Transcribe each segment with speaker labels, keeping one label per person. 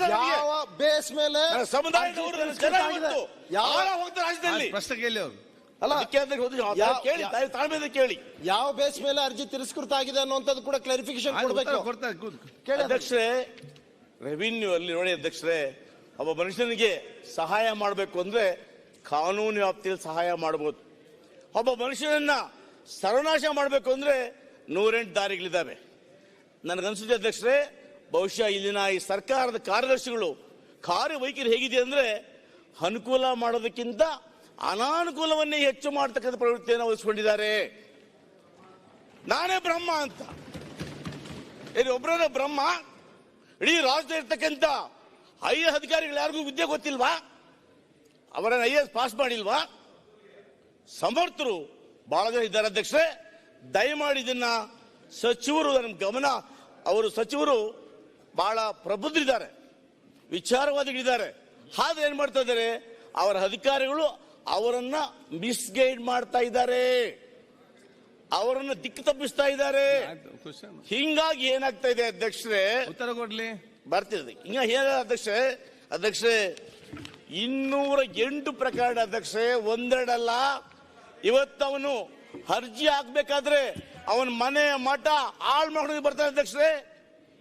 Speaker 1: ಯಾವ ಬೇಸ್ ಮೇಲೆ
Speaker 2: ಸಮುದಾಯದವರು ನನ್ನ ಯಾರ ಹೋಗ್ತಾರೆ ರಾಜ್ಯದಲ್ಲಿ.
Speaker 3: ಪ್ರಶ್ನೆ ಕೇಳಿ ಅವ್ರು
Speaker 1: ಅಲ್ಲ
Speaker 2: ಹೋದ್ರೆ ಕೇಳಿ
Speaker 1: ಯಾವ-
Speaker 2: ತಾಳ್ಮೆಯಿಂದ ಕೇಳಿ.
Speaker 1: ಯಾವ ಬೇಸ್ ಮೇಲೆ ಅರ್ಜಿ ತಿರಸ್ಕೃತ ಆಗಿದೆ ಅನ್ನುವಂಥದ್ದು ಕೂಡ ಕ್ಲಾರಿಫಿಕೇಶನ್ ಕೊಡಬೇಕು. ಕೇಳಿ.
Speaker 2: ಅಧ್ಯಕ್ಷರೇ ರೆವಿನ್ಯೂ ಅಲ್ಲಿ ನೋಡಿ ಅಧ್ಯಕ್ಷರೇ ಒಬ್ಬ ಮನುಷ್ಯನಿಗೆ ಸಹಾಯ ಮಾಡಬೇಕು ಅಂದ್ರೆ ಕಾನೂನು ವ್ಯಾಪ್ತಿಯಲ್ಲಿ ಸಹಾಯ ಮಾಡಬಹುದು ಒಬ್ಬ ಮನುಷ್ಯನನ್ನ ಸರ್ವನಾಶ ಮಾಡಬೇಕು ಅಂದ್ರೆ ನೂರೆಂಟು ದಾರಿಗಳಿದ್ದಾವೆ. ನನಗನ್ಸುತ್ತೆ ಅಧ್ಯಕ್ಷರೇ ಬಹುಶಃ ಇಲ್ಲಿನ ಈ ಸರ್ಕಾರದ ಕಾರ್ಯದರ್ಶಿಗಳು ಕಾರ್ಯವೈಖರಿ ಹೇಗಿದೆ ಅಂದರೆ ಅನುಕೂಲ ಮಾಡೋದಕ್ಕಿಂತ ಅನಾನುಕೂಲವನ್ನೇ ಹೆಚ್ಚು ಮಾಡತಕ್ಕಂಥ ಪ್ರವೃತ್ತಿಯನ್ನು ವಹಿಸಿಕೊಂಡಿದ್ದಾರೆ. ನಾನೇ ಬ್ರಹ್ಮ ಅಂತ. ಇಲ್ಲಿ ಒಬ್ಬರೇ ಬ್ರಹ್ಮ, ಇಡೀ ರಾಜ್ಯದಲ್ಲಿ ಇರ್ತಕ್ಕಂಥ ಐ ಎಸ್ ಅಧಿಕಾರಿಗಳು ಯಾರಿಗೂ ವಿದ್ಯೆ ಗೊತ್ತಿಲ್ವಾ? ಅವರನ್ನು ಐ ಎಸ್ ಪಾಸ್ ಮಾಡಿಲ್ವಾ? ಸಮರ್ಥರು ಬಹಳ ಜನ ಇದ್ದಾರೆ ಅಧ್ಯಕ್ಷರೇ. ದಯಮಾಡಿ ಇದನ್ನ ಸಚಿವರು ನನ್ನ ಗಮನ, ಅವರು ಸಚಿವರು ಬಹಳ ಪ್ರಬುದ್ಧರಿದ್ದಾರೆ ವಿಚಾರವಾದಿಗಳಿದ್ದಾರೆ. ಆದ್ರೆ ಏನ್ ಮಾಡ್ತಾ ಇದ್ದಾರೆ? ಅವರ ಅಧಿಕಾರಿಗಳು ಅವರನ್ನ ಮಿಸ್ಗೈಡ್ ಮಾಡ್ತಾ ಇದ್ದಾರೆ. ಅವರನ್ನ ದಿಕ್ಕು ತಪ್ಪಿಸ್ತಾ ಇದ್ದಾರೆ. ಹಿಂಗಾಗಿ ಏನಾಗ್ತಾ ಇದೆ ಅಧ್ಯಕ್ಷರೇ?
Speaker 3: ಉತ್ತರ ಕೊಡ್ಲಿ.
Speaker 2: ಬರ್ತಿದೆ. ಹಿಂಗ ಹೇಳ ಅಧ್ಯಕ್ಷೆ ಅಧ್ಯಕ್ಷೆ ಇನ್ನೂರ ಎಂಟು ಪ್ರಕರಣ ಅಧ್ಯಕ್ಷೆ ಒಂದೆರಡಲ್ಲ ಇವತ್ತವನು ಅರ್ಜಿ ಹಾಕ್ಬೇಕಾದ್ರೆ ಅವನ ಮನೆ ಮಠ ಹಾಳು ಮಾಡೋದಕ್ಕೆ ಬರ್ತಾನೆ ಅಧ್ಯಕ್ಷರೇ.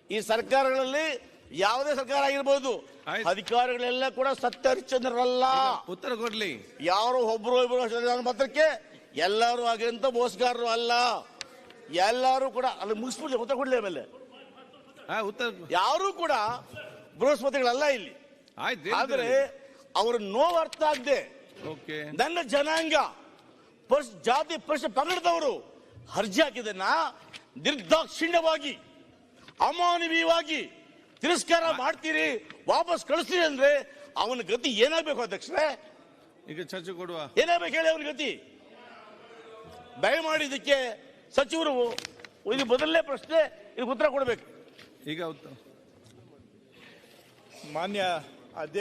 Speaker 2: ಈ ಸರ್ಕಾರಗಳಲ್ಲಿ ಯಾವುದೇ ಸರ್ಕಾರ ಆಗಿರ್ಬೋದು
Speaker 3: ಆಯ್ತು.
Speaker 2: ಅಧಿಕಾರಿಗಳೆಲ್ಲ ಕೂಡ ಸತ್ಯ ಹರಿಚಂದ್ರಲ್ಲ
Speaker 3: ಉತ್ತರ ಕೊಡ್ಲಿ.
Speaker 2: ಯಾರು ಒಬ್ರು ಇಬ್ಬರು ಮಾತ್ರಕ್ಕೆ ಎಲ್ಲರೂ ಆಗಿರಂತ ಮೋಸಗಾರರು ಅಲ್ಲ. ಎಲ್ಲರೂ ಕೂಡ ಅಲ್ಲಿ ಮುಗಿಸ್ಬಿಡ್ಲಿ ಉತ್ತರ ಕೊಡ್ಲಿ ಆಮೇಲೆ.
Speaker 3: ಉತ್ತರ
Speaker 2: ಯಾರು ಕೂಡ ಬೃಹಸ್ಪತಿಗಳಲ್ಲ ಇಲ್ಲಿ.
Speaker 3: ಆಯ್ತು
Speaker 2: ಆದ್ರೆ ಅವ್ರ ನೋವು ಅರ್ಥ ಆಗದೆ.
Speaker 3: ಓಕೆ.
Speaker 2: ನನ್ನ ಜನಾಂಗ ಪರ್ಸ್ ಜಾತಿ ಪರಿಷತ್ ಪಂಗಡದವರು ಅರ್ಜಿ ಹಾಕಿದನ್ನ ನಿರ್ದಾಕ್ಷಿಣ್ಯವಾಗಿ ಅಮಾನವೀಯವಾಗಿ ತಿರಸ್ಕಾರ ಮಾಡ್ತೀರಿ ವಾಪಸ್ ಕಳಿಸ್ತೀರಿ ಅಂದ್ರೆ ಅವನ ಗತಿ ಏನಾಗಬೇಕು ಅಧ್ಯಕ್ಷರೇ?
Speaker 3: ಈಗ ಚರ್ಚೆ ಕೊಡುವ.
Speaker 2: ಏನಾಗಬೇಕು ಹೇಳಿ ಅವನ ಗತಿ? ದಯಮಾಡಿ ಇದಕ್ಕೆ ಸಚಿವರು ಇದು ಮೊದಲನೇ ಪ್ರಶ್ನೆ ಇದಕ್ಕೆ ಉತ್ತರ ಕೊಡಬೇಕು.
Speaker 3: ಈಗ ಉತ್ತರ
Speaker 4: ಮಾನ್ಯ ಅಧ್ಯಕ್ಷ